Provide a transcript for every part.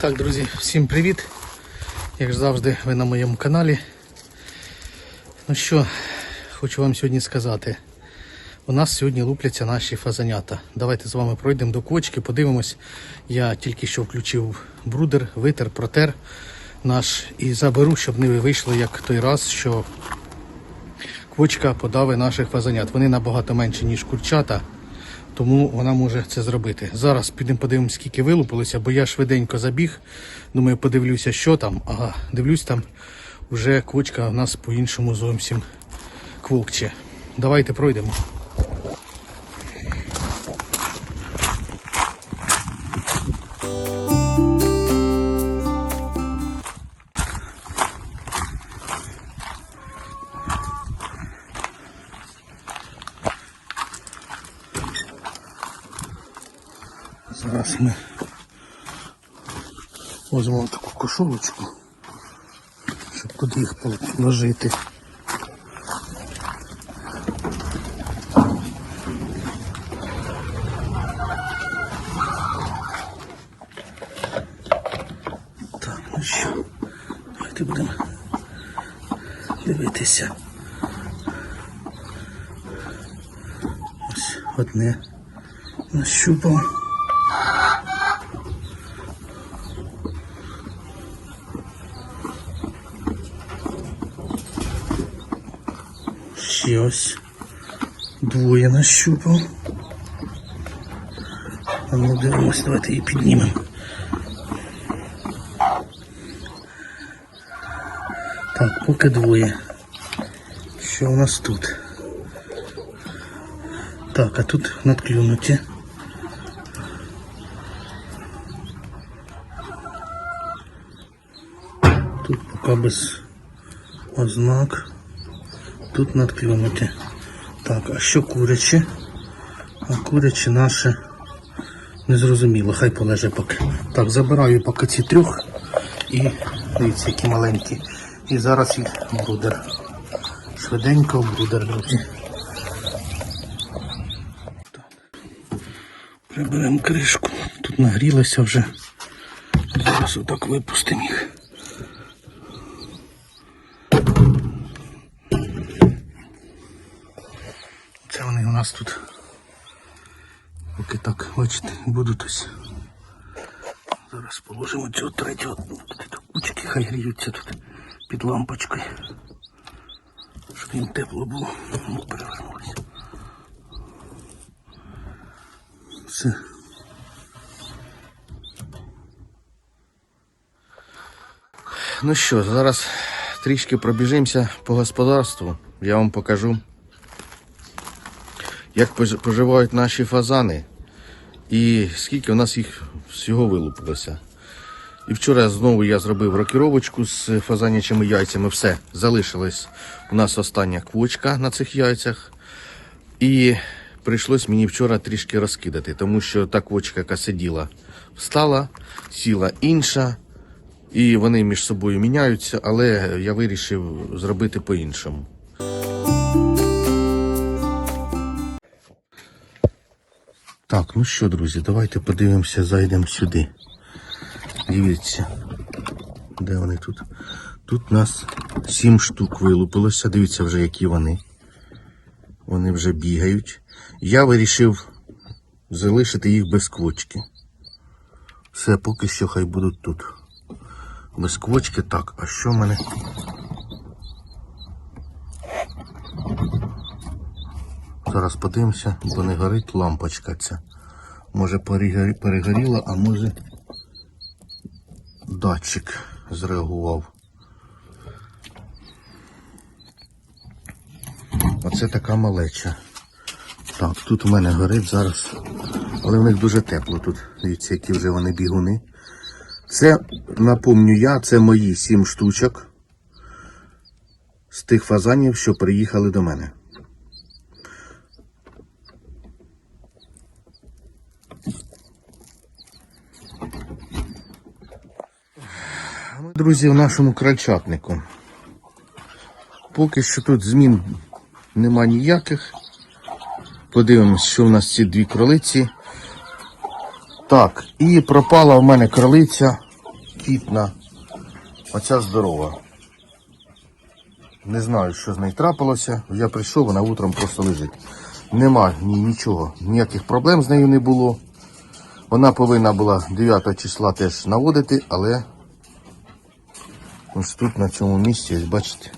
Так, друзі, всім привіт! Як завжди, ви на моєму каналі. Ну що, хочу вам сьогодні сказати. У нас сьогодні лупляться наші фазанята. Давайте з вами пройдемо до кочки, подивимось. Я тільки що включив брудер, витер, протер наш і заберу, щоб не вийшло як той раз, що квочка подави наших фазанят. Вони набагато менші, ніж курчата, тому вона може це зробити. Зараз підемо подивимося, скільки вилупилося, бо я швиденько забіг. Думаю, подивлюся, що там. Ага, дивлюсь, там вже квочка у нас по-іншому зовсім квокче. Давайте пройдемо. Таку щоб куди їх положити. Так, ну що, давайте будемо дивитися. Ось одне нащупав. ось двоє нащупав. А ну дивимось, давайте її піднімемо. Так, поки двоє. Що у нас тут? Так, а тут надклюнуті. Тут поки без ознак. Тут надклюнуті. Так, а що курячі? А курячі наші незрозуміло, хай полеже поки. Так, забираю поки ці трьох і дивіться, які маленькі. І зараз їх брудер. Швиденько брудер, друзі. Приберемо кришку. Тут нагрілося вже. Зараз отак випустимо їх. Це вони у нас тут. Поки так, бачите, будуть ось. Зараз положимо цього третього. Кучки хай гріються тут під лампочкою. Щоб їм тепло було. Ну, перевернулися. Все. Ну що, зараз трішки пробіжимося по господарству. Я вам покажу, як пож- поживають наші фазани і скільки у нас їх всього вилупилося. І вчора знову я зробив рокіровочку з фазанячими яйцями. Все, залишилась у нас остання квочка на цих яйцях. І прийшлось мені вчора трішки розкидати, тому що та квочка, яка сиділа, встала, сіла інша, і вони між собою міняються, але я вирішив зробити по-іншому. Так, ну що, друзі, давайте подивимося, зайдемо сюди. Дивіться, де вони тут? Тут нас сім штук вилупилося. Дивіться вже, які вони. Вони вже бігають. Я вирішив залишити їх без квочки. Все, поки що хай будуть тут. Без квочки. Так, а що в мене? Зараз подивимося, бо не горить лампочка ця. Може перегоріла, а може датчик зреагував. Оце така малеча. Так, тут у мене горить зараз. Але в них дуже тепло тут. Дивіться, які вже вони бігуни. Це, напомню я, це мої сім штучок з тих фазанів, що приїхали до мене. Друзі, в нашому крольчатнику. Поки що тут змін нема ніяких. Подивимось, що в нас ці дві кролиці. Так, і пропала в мене кролиця апетитна. Оця здорова. Не знаю, що з нею трапилося. Я прийшов, вона утром просто лежить. Нема ні, нічого, ніяких проблем з нею не було. Вона повинна була 9 числа теж наводити, але ось тут на цьому місці, ось бачите,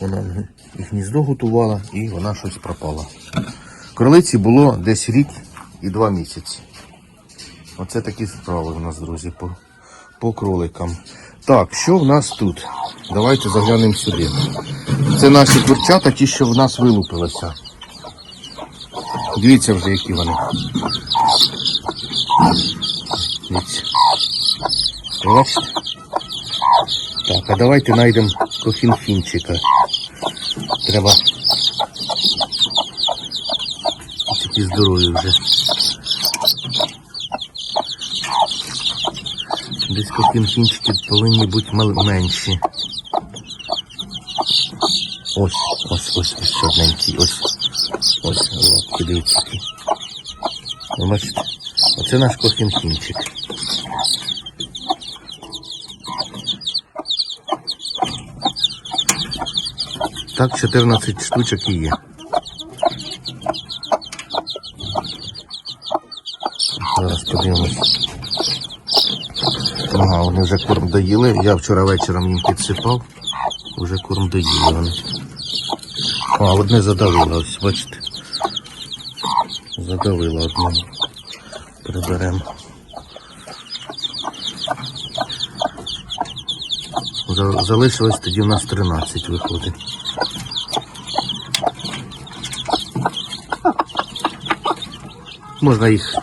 вона і гніздо готувала і вона щось пропала. Кролиці було десь рік і два місяці. Оце такі справи у нас, друзі, по, по кроликам. Так, що в нас тут? Давайте заглянемо сюди. Це наші курчата, ті, що в нас вилупилися. Дивіться вже, які вони. Дивіться. Бачите? Так, а давайте знайдемо кофінфінчика. Треба. Такі здорові вже. Десь кофінфінчики повинні бути менші. Ось, ось, ось, ось одненький, ось. Ось, лапки, дивіться. Ви бачите? Оце наш кофінфінчик. Так, 14 штучок і є. Зараз подивимось. Ага, вони вже корм доїли. Я вчора вечором їм підсипав. Уже корм доїли вони. А, одне задавило, ось, бачите. Задавило одне. Приберемо. Залишилось тоді у нас 13 виходить. Можна їх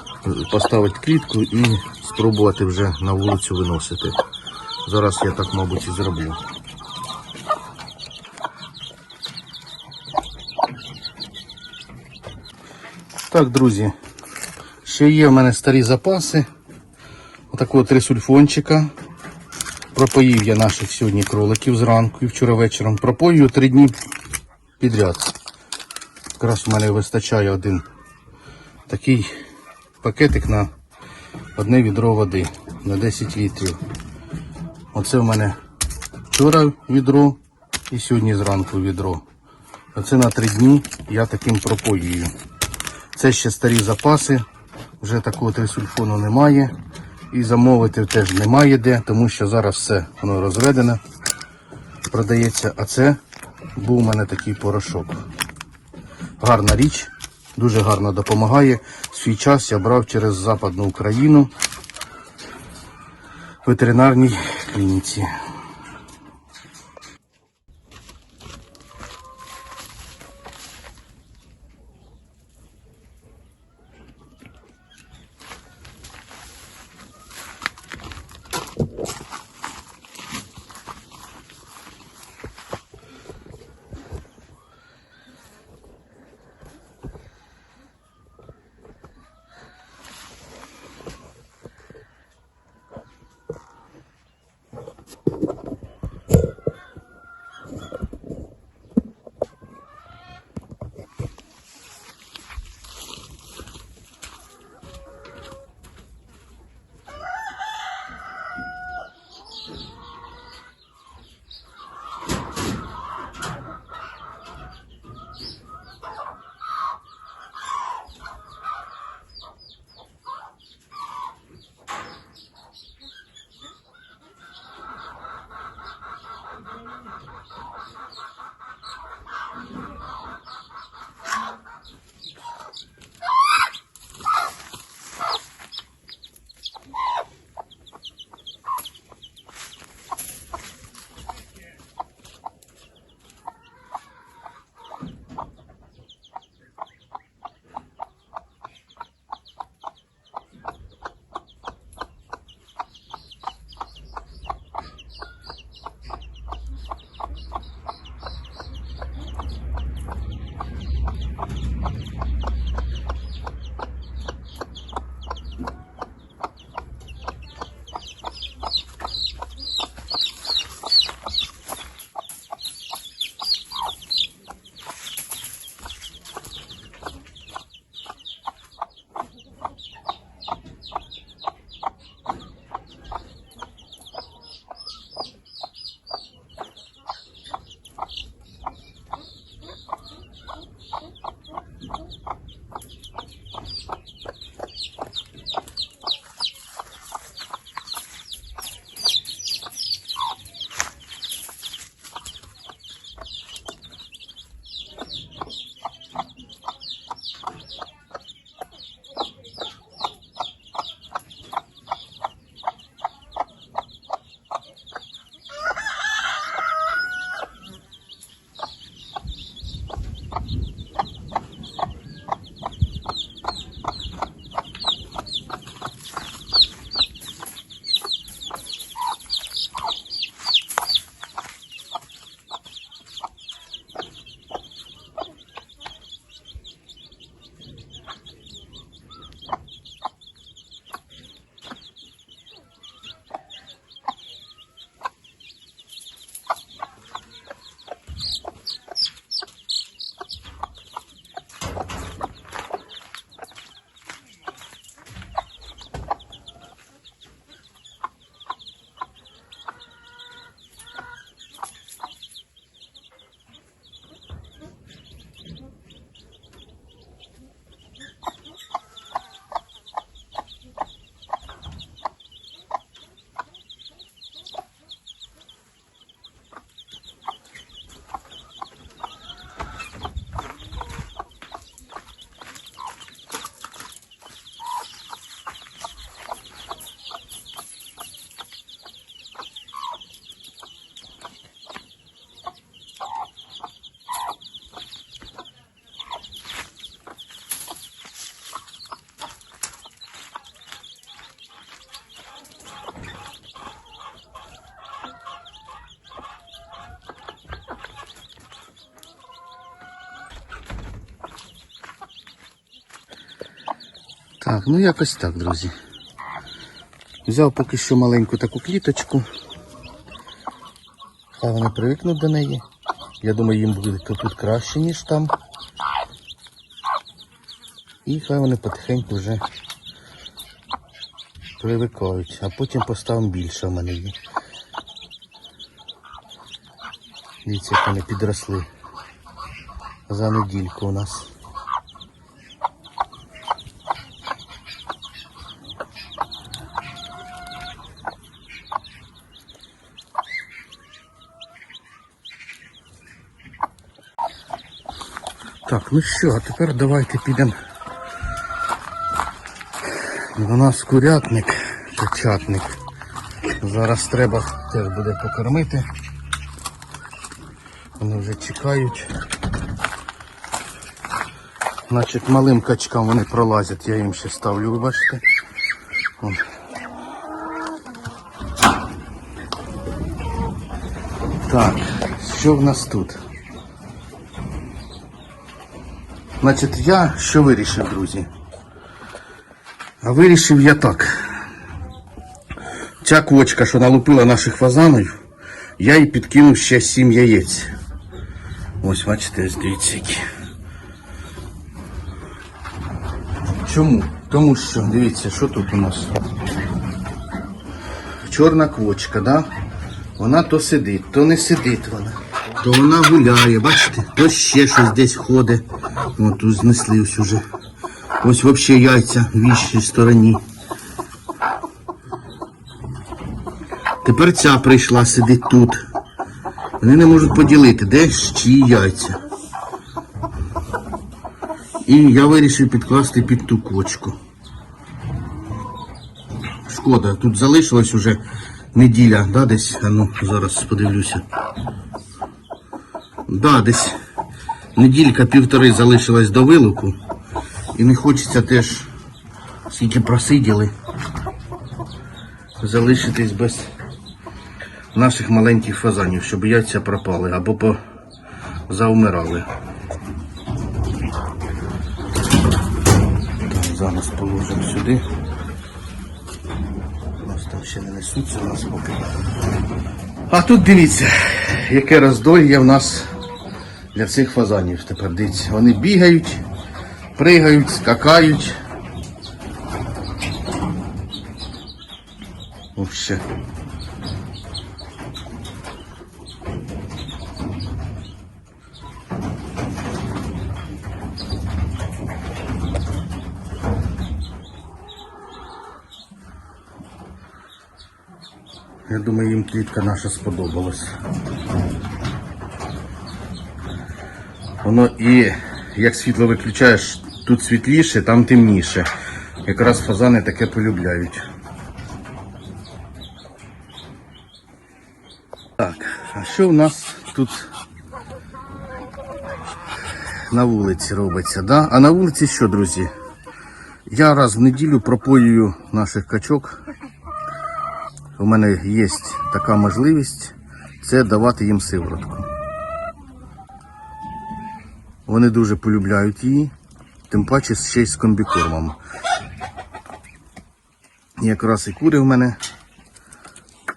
поставити в клітку і спробувати вже на вулицю виносити. Зараз я так, мабуть, і зроблю. Так, друзі, ще є в мене старі запаси. Отакого три сульфончика. Пропоїв я наших сьогодні кроликів зранку і вчора вечором. Пропоюю три дні підряд. Якраз в мене вистачає один такий пакетик на одне відро води на 10 літрів. Оце в мене вчора відро і сьогодні зранку відро. Оце на три дні я таким пропоюю. Це ще старі запаси, вже такого трисульфону немає. І замовити теж немає де, тому що зараз все воно розведене, продається. А це був у мене такий порошок. Гарна річ, дуже гарно допомагає. Свій час я брав через Западну Україну в ветеринарній клініці. Так, ну якось так, друзі. Взяв поки що маленьку таку кліточку. Хай вони привикнуть до неї. Я думаю, їм буде тут краще, ніж там. І хай вони потихеньку вже привикають, а потім поставимо більше в мене є. Дивіться, як вони підросли. За недільку у нас. Так, ну що, а тепер давайте підемо. У нас курятник, печатник. Зараз треба теж буде покормити. Вони вже чекають. Значить, малим качкам вони пролазять, я їм ще ставлю, ви бачите. Вон. Так, що в нас тут? Значить, я що вирішив, друзі? А вирішив я так. Ця квочка, що налупила наших фазанів, я їй підкинув ще 7 яєць. Ось, бачите, дивіться які. Чому? Тому що, дивіться, що тут у нас. Чорна квочка, да? Вона то сидить, то не сидить вона. То вона гуляє, бачите? То ще щось десь ходить. От тут знесли ось уже. Ось взагалі яйця в іншій стороні. Тепер ця прийшла, сидить тут. Вони не можуть поділити, де чиї яйця. І я вирішив підкласти під ту кочку. Шкода, тут залишилось уже неділя, да, десь, а ну, зараз подивлюся. Да, десь неділька півтори залишилась до вилуку. І не хочеться теж, скільки просиділи, залишитись без наших маленьких фазанів, щоб яйця пропали або по... заумирали. Зараз положимо сюди. Нас там ще не несуться у нас поки. А тут дивіться, яке роздольє в нас для цих фазанів. Тепер дивіться, вони бігають, пригають, скакають. Вообще. Я думаю, їм клітка наша сподобалась. Воно і як світло виключаєш, тут світліше, там темніше. Якраз фазани таке полюбляють. Так, а що в нас тут на вулиці робиться? Да? А на вулиці що, друзі? Я раз в неділю пропоюю наших качок. У мене є така можливість це давати їм сиворотку. Вони дуже полюбляють її, тим паче ще й з комбікормом. Якраз і кури в мене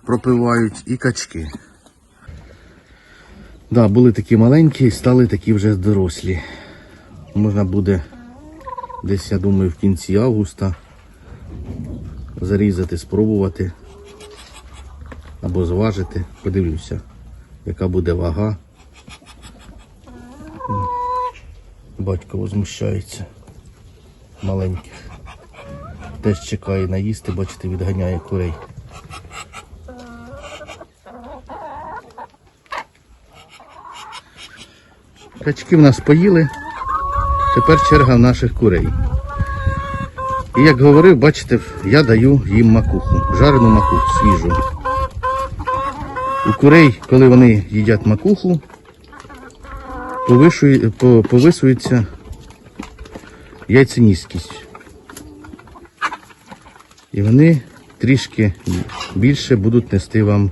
пропивають, і качки. Да, були такі маленькі, стали такі вже дорослі. Можна буде десь, я думаю, в кінці августа зарізати, спробувати або зважити. Подивлюся, яка буде вага. Батько возмущається. Маленьких. Теж чекає наїсти, бачите, відганяє курей. Качки в нас поїли. Тепер черга в наших курей. І як говорив, бачите, я даю їм макуху, жарену макуху, свіжу. У курей, коли вони їдять макуху, повишує, по- повисується яйценіскість. І вони трішки більше будуть нести вам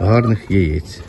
гарних яєць.